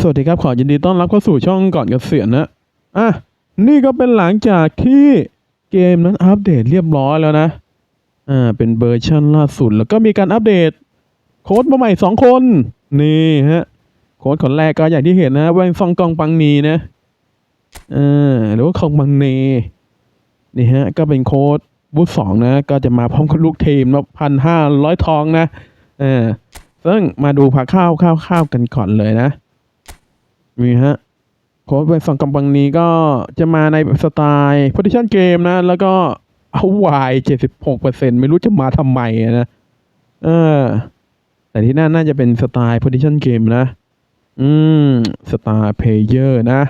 สวัสดีครับ ขอยินดีต้อนรับเข้าสู่ช่องก่อนเกษียณนะ อะ นี่ก็เป็นหลังจากที่เกมนั้นอัปเดตเรียบร้อยแล้วนะ อ่า เป็นเวอร์ชันล่าสุด แล้วก็มีการอัปเดต โค้ดมาใหม่สองคน นี่ฮะ โค้ดคนแรกก็อย่างที่เห็นนะแวงซองกองปังนีนะ อ่า หรือว่าคองปังเน นี่ฮะ ก็เป็นโค้ดบูธสองนะ ก็จะมาพร้อมกับลูกทีมนะพันห้าร้อยทองนะเออซึ่งมาดูผักข้าวข้าวข้าวกันก่อนเลยนะ มีฮะโค้ดเป็นสองกำบังนี้ก็จะมาในสไตล์โพซิชันเกมนะ แล้วก็เอาวายเจ็ดสิบหกเปอร์เซ็นไม่รู้จะมาทำไมนะ เออ แต่ที่น่าน่าจะเป็นสไตล์โพซิชันเกมนะ อืม สไตล์เพลเยอร์นะ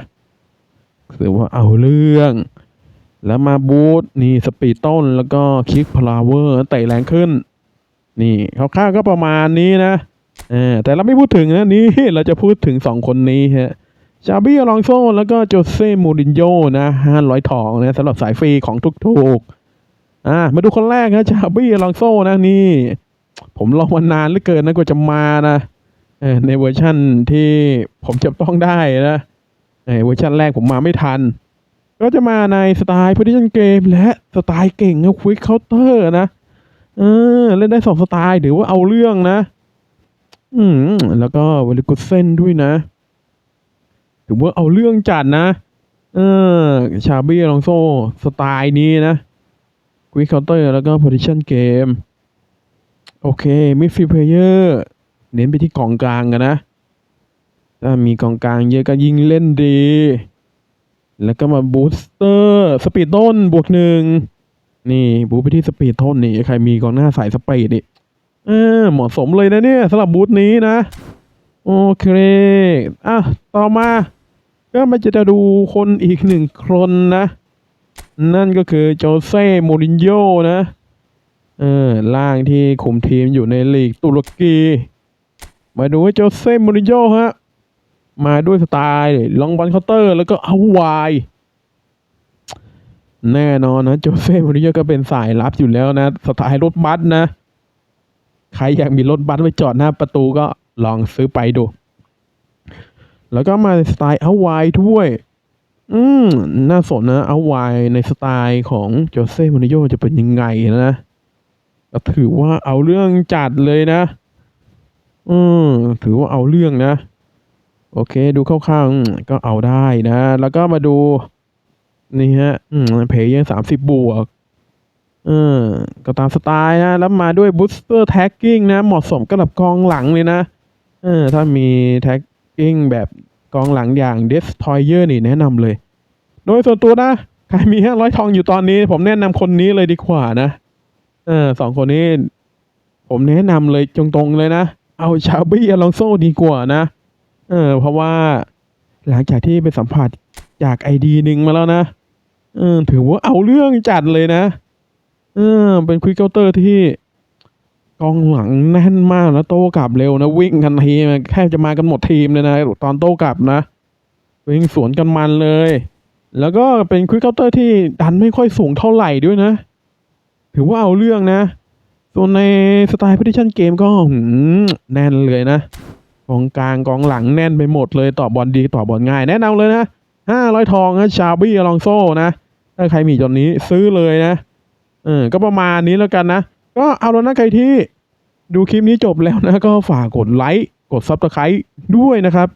ถือว่าเอาเรื่อง แล้วมาบูทนี่สปีดต้น แล้วก็คิกพลาเวอร์เตะแรงขึ้น นี่คร่าวๆก็ประมาณนี้นะเออแต่เราไม่พูดถึงนะนี่เราจะพูดถึงสองคนนี้ฮะ ชาบี้อลองโซแล้วก็โจเซ่มูรินโญ่นะห้าร้อยทองนะสำหรับสายฟรีของทุกๆอ่ามาดูคนแรกนะชาบี้อลองโซนะนี่ ผมรอมานานเหลือเกินนะกว่าจะมานะในเวอร์ชั่นที่ผมจะต้องได้นะเอเวอร์ชันแรกผมมาไม่ทัน ก็จะมาในสไตล์พ o ิชันเกมและสไตล์เก่งนะควิกเคาน์เตอร์นะเออเล่นได้สองสไตล์ถือว่าเอาเรื่องนะ อืมแล้วก็เวลิกุเซนด้วยนะ ถือว่าเอาเรื่องจัดนะ เออ ชาบี้ลองโซสไตล์นี้นะควิกเคาน์เตอร์แล้วก็ position เกม โอเคมิดฟิลเพลเยอร์เน้นไปที่กองกลางกันนะ ถ้ามีกองกลางเยอะก็ยิ่งเล่นดี แล้วก็มาบูสเตอร์สปีดต้นบวกหนึ่งนี่บูทไปที่สปีดต้นนี่ใครมีกองหน้าสายสปีดนี่เออเหมาะสมเลยนะเนี่ยสำหรับบูธนี้นะ โอเค อะ ต่อมา ก็มาจะดูคนอีกหนึ่งคนนะ นั่นก็คือโจเซ่มูรินโญ่นะเออล่างที่คุมทีมอยู่ในลีกตุรกี มาดูว่าโจเซ่มูรินโญ่ฮะ มาด้วยสไตล์ลองบอลเคาน์เตอร์ แล้วก็เอาวายแน่นอนนะโจเซ่มูรินโญ่ก็เป็นสายลับอยู่แล้วนะ สไตล์รถบัสนะ ใครอยากมีรถบัสไว้จอดหน้าประตูก็ลองซื้อไปดู แล้วก็มาสไตล์เอาไวด้วย อืม น่าสนนะเอาไวในสไตล์ของโจเซ่มูริโญ่จะเป็นยังไงนะก็ถือว่าเอาเรื่องจัดเลยนะ อืม ถือว่าเอาเรื่องนะ โอเค ดูคร่าวๆก็เอาได้นะ แล้วก็มาดู นี่ฮะ อืม เพย์ยังสามสิบบวกเออก็ตามสไตล์นะ แล้วมาด้วย booster tagging นะ เหมาะสมกับกองหลังเลยนะ เออ ถ้ามีแท็ก tagging แบบกองหลังอย่าง destroyer นี่แนะนำเลย โดยส่วนตัวนะ ใครมีห้าร้อยทองอยู่ตอนนี้ ผมแนะนำคนนี้เลยดีกว่านะ เออสองคนนี้ ผมแนะนำเลยตรงๆเลยนะ เอาชาบี้อลองโซดีกว่านะ เออ เพราะว่าหลังจากที่ไปสัมผัสจากไอดีหนึ่งมาแล้วนะเออถือว่าเอาเรื่องจัดเลยนะ เออ เป็นควิกเคาน์เตอร์ที่ กองหลังแน่นมากแล้วโต้กลับเร็วนะวิ่งกันทีแค่จะมากันหมดทีมเลยนะตอนโต้กลับนะ วิ่งสวนกันมันเลย แล้วก็เป็นควิกเคาน์เตอร์ที่ดันไม่ค่อยสูงเท่าไหร่ด้วยนะ ถือว่าเอาเรื่องนะ ส่วนในสไตล์พิ t ชันเกมก็แน่นเลยนะกองกลางกองหลังแน่นไปหมดเลยต่อบอลดีต่อบอลง่าย แนะนำเลยนะห้าร้อยทองนะชาบี้อลองโซ่นะถ้าใครมีจนนี้ซื้อเลยนะเออก็ประมาณนี้แล้วกันนะ ก็เอาแล้วนะใครที่ดูคลิปนี้จบแล้วนะก็ฝากกดไลค์กดซับสไครต์ด้วยนะครับ